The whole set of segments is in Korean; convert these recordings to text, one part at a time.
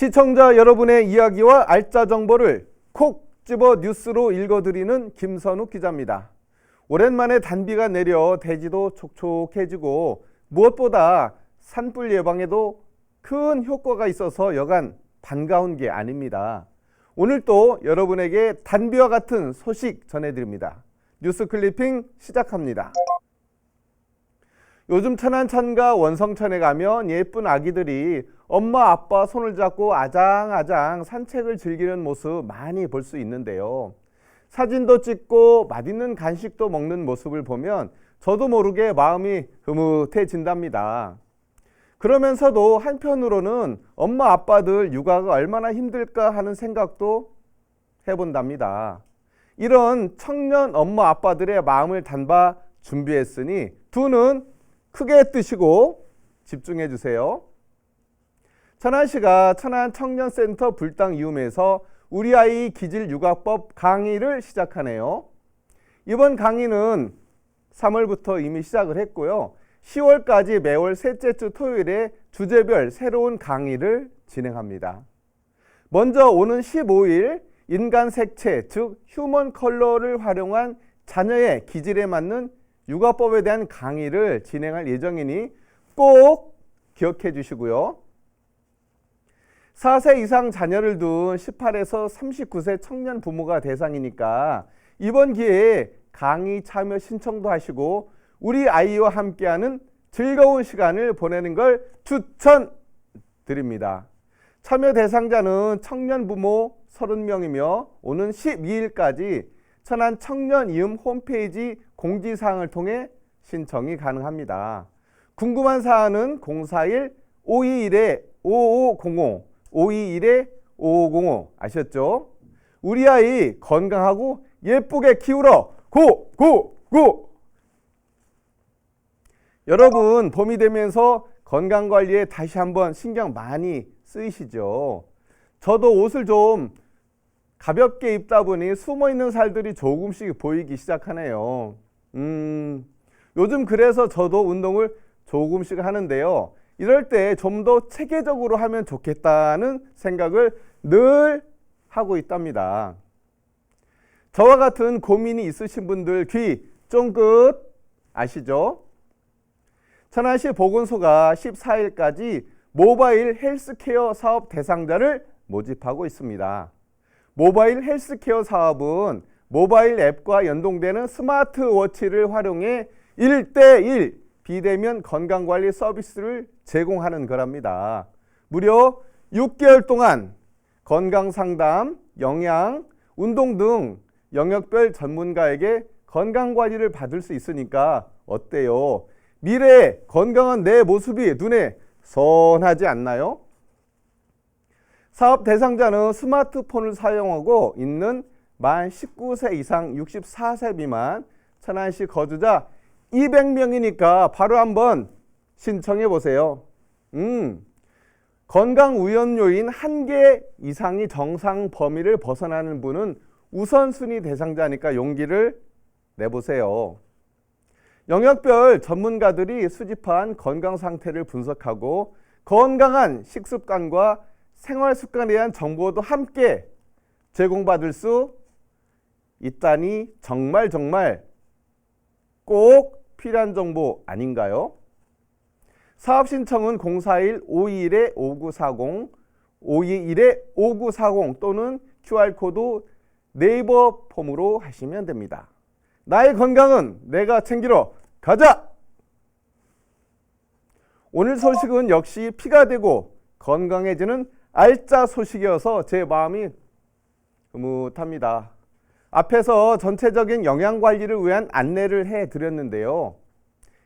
시청자 여러분의 이야기와 알짜 정보를 콕 집어 뉴스로 읽어드리는 김선욱 기자입니다. 오랜만에 단비가 내려 대지도 촉촉해지고 무엇보다 산불 예방에도 큰 효과가 있어서 여간 반가운 게 아닙니다. 오늘 또 여러분에게 단비와 같은 소식 전해드립니다. 뉴스 클리핑 시작합니다. 요즘 천안천과 원성천에 가면 예쁜 아기들이 엄마 아빠 손을 잡고 아장아장 산책을 즐기는 모습 많이 볼 수 있는데요. 사진도 찍고 맛있는 간식도 먹는 모습을 보면 저도 모르게 마음이 흐뭇해진답니다. 그러면서도 한편으로는 엄마 아빠들 육아가 얼마나 힘들까 하는 생각도 해본답니다. 이런 청년 엄마 아빠들의 마음을 단바 준비했으니 두눈 크게 뜨시고 집중해 주세요. 천안 시가 천안 청년센터 불당 이음에서 우리 아이 기질 육아법 강의를 시작하네요. 이번 강의는 3월부터 이미 시작을 했고요. 10월까지 매월 셋째 주 토요일에 주제별 새로운 강의를 진행합니다. 먼저 오는 15일 인간 색채, 즉 휴먼 컬러를 활용한 자녀의 기질에 맞는 육아법에 대한 강의를 진행할 예정이니 꼭 기억해 주시고요. 4세 이상 자녀를 둔 18에서 39세 청년 부모가 대상이니까 이번 기회에 강의 참여 신청도 하시고 우리 아이와 함께하는 즐거운 시간을 보내는 걸 추천드립니다. 참여 대상자는 청년 부모 30명이며 오는 12일까지 천안 청년 이음 홈페이지 공지사항을 통해 신청이 가능합니다. 궁금한 사항은 041 521에 5500 521에 5505 아셨죠? 우리 아이 건강하고 예쁘게 키우러 고! 고! 고! 여러분 봄이 되면서 건강관리에 다시 한번 신경 많이 쓰이시죠? 저도 옷을 좀 가볍게 입다 보니 숨어 있는 살들이 조금씩 보이기 시작하네요. 음, 요즘 그래서 저도 운동을 조금씩 하는데요. 이럴 때 좀 더 체계적으로 하면 좋겠다는 생각을 늘 하고 있답니다. 저와 같은 고민이 있으신 분들 귀 쫑긋 아시죠? 천안시 보건소가 14일까지 모바일 헬스케어 사업 대상자를 모집하고 있습니다. 모바일 헬스케어 사업은 모바일 앱과 연동되는 스마트워치를 활용해 1대1 비대면 건강관리 서비스를 제공하는 거랍니다. 무려 6개월 동안 건강 상담, 영양, 운동 등 영역별 전문가에게 건강관리를 받을 수 있으니까 어때요? 미래의 건강한 내 모습이 눈에 선하지 않나요? 사업 대상자는 스마트폰을 사용하고 있는 만 19세 이상 64세 미만 천안시 거주자 200명이니까 바로 한번 신청해 보세요. 음, 건강 우연 요인 한 개 이상이 정상 범위를 벗어나는 분은 우선순위 대상자니까 용기를 내보세요. 영역별 전문가들이 수집한 건강 상태를 분석하고 건강한 식습관과 생활 습관에 대한 정보도 함께 제공받을 수 있다니 정말 정말 꼭 필요한 정보 아닌가요? 사업 신청은 041-521-5940, 521-5940 또는 QR코드 네이버 폼으로 하시면 됩니다. 나의 건강은 내가 챙기러 가자! 오늘 소식은 역시 피가 되고 건강해지는 알짜 소식이어서 제 마음이 흐뭇합니다. 앞에서 전체적인 영양 관리를 위한 안내를 해 드렸는데요.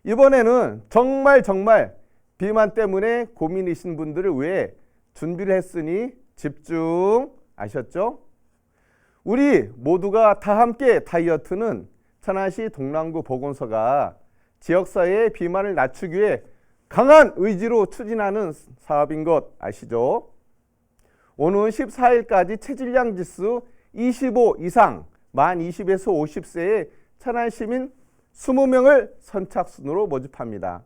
이번에는 정말 정말 비만 때문에 고민이신 분들을 위해 준비를 했으니 집중 아셨죠? 우리 모두가 다 함께 다이어트는 천안시 동랑구 보건소가 지역사회의 비만을 낮추기 위해 강한 의지로 추진하는 사업인 것 아시죠? 오는 14일까지 체질량 지수 25 이상 만 20에서 50세의 천안 시민 20명을 선착순으로 모집합니다.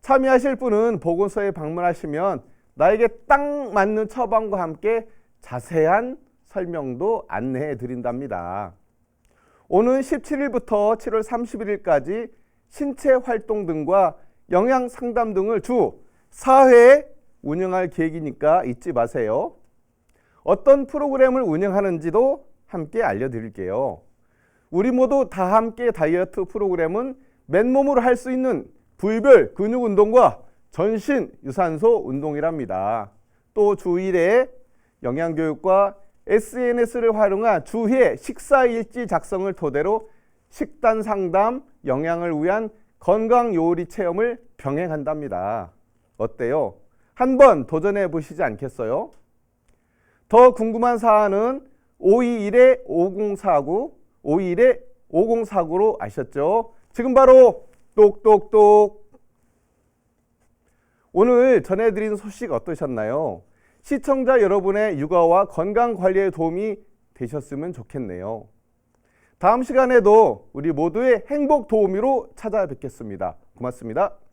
참여하실 분은 보건소에 방문하시면 나에게 딱 맞는 처방과 함께 자세한 설명도 안내해 드린답니다. 오는 17일부터 7월 31일까지 신체 활동 등과 영양 상담 등을 주 4회 운영할 계획이니까 잊지 마세요. 어떤 프로그램을 운영하는지도 함께 알려드릴게요. 우리 모두 다 함께 다이어트 프로그램은 맨몸으로 할 수 있는 부위별 근육 운동과 전신 유산소 운동이랍니다. 또 주일에 영양 교육과 SNS를 활용한 주회 식사 일지 작성을 토대로 식단 상담, 영양을 위한 건강 요리 체험을 병행한답니다. 어때요? 한번 도전해 보시지 않겠어요? 더 궁금한 사안은 521-5049, 521-5049로 아셨죠? 지금 바로 똑똑똑 오늘 전해드린 소식 어떠셨나요? 시청자 여러분의 육아와 건강 관리에 도움이 되셨으면 좋겠네요. 다음 시간에도 우리 모두의 행복 도우미로 찾아뵙겠습니다. 고맙습니다.